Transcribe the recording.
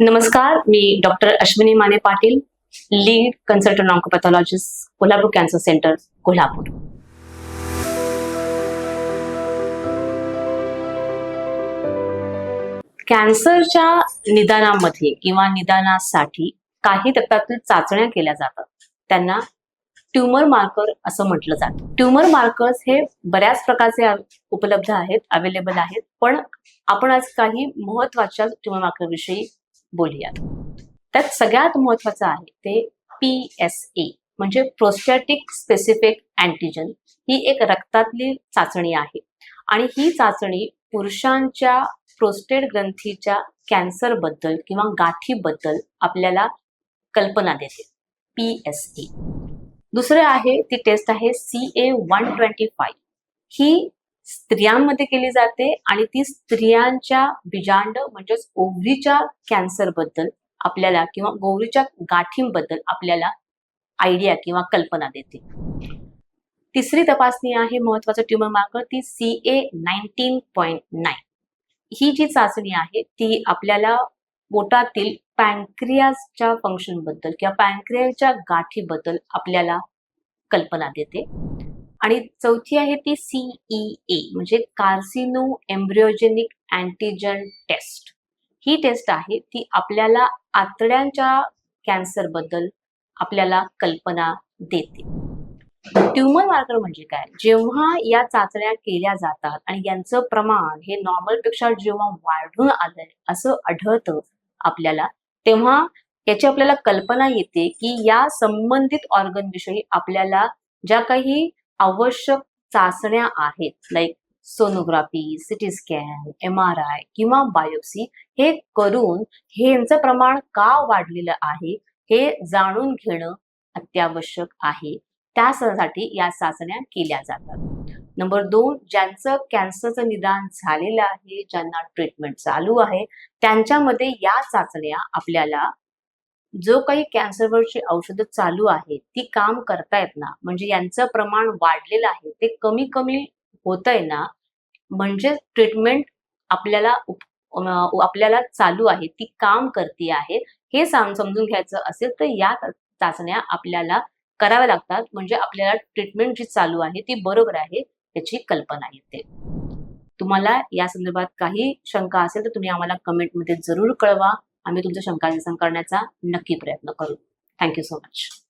नमस्कार मी doctor Ashwini Mane Patil lead consultant oncopathologist Kolhapur cancer centre Kolhapur. कॅन्सरच्या निदानामध्ये किंवा निदानासाठी काही रक्तातील चाचण्या केल्या जातात. त्यांना ट्युमर मार्कर असं म्हटलं जातं. ट्युमर मार्कर्स हे बऱ्याच प्रकारचे उपलब्ध आहेत अवेलेबल आहेत पण आपण आज काही महत्त्वाच्या ट्युमर मार्कर विषयी बोलूयात. त्यात सगळ्यात महत्वाचं आहे ते पी एस ए म्हणजे प्रोस्टॅटिक स्पेसिफिक अँटीजन ही एक रक्तातली चाचणी आहे. आणि ही चाचणी पुरुषांच्या प्रोस्टेट ग्रंथीच्या कॅन्सरबद्दल किंवा गाठीबद्दल आपल्याला कल्पना देते. पी एस ए दुसरं आहे ती टेस्ट आहे C A one twenty five ही स्त्रियांमध्ये केली जाते आणि ती स्त्रियांच्या बीजांड म्हणजेच ओव्हरीच्या कॅन्सरबद्दल आपल्याला किंवा गोवरीच्या गाठींबद्दल आपल्याला आयडिया किंवा कल्पना देते. तिसरी तपासणी आहे महत्वाचं ट्युमर मार्कर ती C A nineteen point nine ही जी चाचणी आहे ती आपल्याला पोटातील पॅन्क्रियाच्या फंक्शनबद्दल किंवा पॅन्क्रियाच्या गाठीबद्दल आपल्याला कल्पना देते. आणि चौथी आहे ती सीईए म्हणजे कार्सिनो एम्ब्रिओजेनिक अँटीजन टेस्ट ही टेस्ट आहे ती आपल्याला आतड्यांच्या कॅन्सरबद्दल आपल्याला कल्पना देते. ट्युमर मार्कर म्हणजे काय? जेव्हा या चाचण्या केल्या जातात आणि यांचं प्रमाण हे नॉर्मलपेक्षा जेव्हा वाढून आलंय असं आढळतं आपल्याला तेव्हा याची आपल्याला कल्पना येते की या संबंधित ऑर्गन विषयी आपल्याला ज्या काही आवश्यक चाचण्या आहेत like sonography CT scan M R I किंवा बायोप्सी हे करून हे यांचं प्रमाण का वाढलेलं आहे हे जाणून घेणं अत्यावश्यक आहे. त्यासाठी या चाचण्या केल्या जातात. नंबर दोन ज्यांचं कॅन्सरचं निदान झालेलं आहे ज्यांना ट्रीटमेंट चालू आहे त्यांच्यामध्ये या चाचण्या आपल्याला जो काही कॅन्सरवरची औषधं चालू आहेत ती काम करतायत ना म्हणजे यांचं प्रमाण वाढलेलं आहे ते कमी कमी होत आहे ना म्हणजे ट्रीटमेंट आपल्याला आपल्याला चालू आहे ती काम करते आहे हे समजून घ्यायचं असेल तर या चाचण्या आपल्याला कराव्या लागतात म्हणजे आपल्याला ट्रीटमेंट जी चालू आहे ती बरोबर आहे याची कल्पना येते. तुम्हाला या संदर्भात काही शंका असेल तर तुम्ही आम्हाला कमेंटमध्ये जरूर कळवा. आम्ही तुमच्या शंका निरसन करण्याचा नक्की प्रयत्न करू. Thank you so much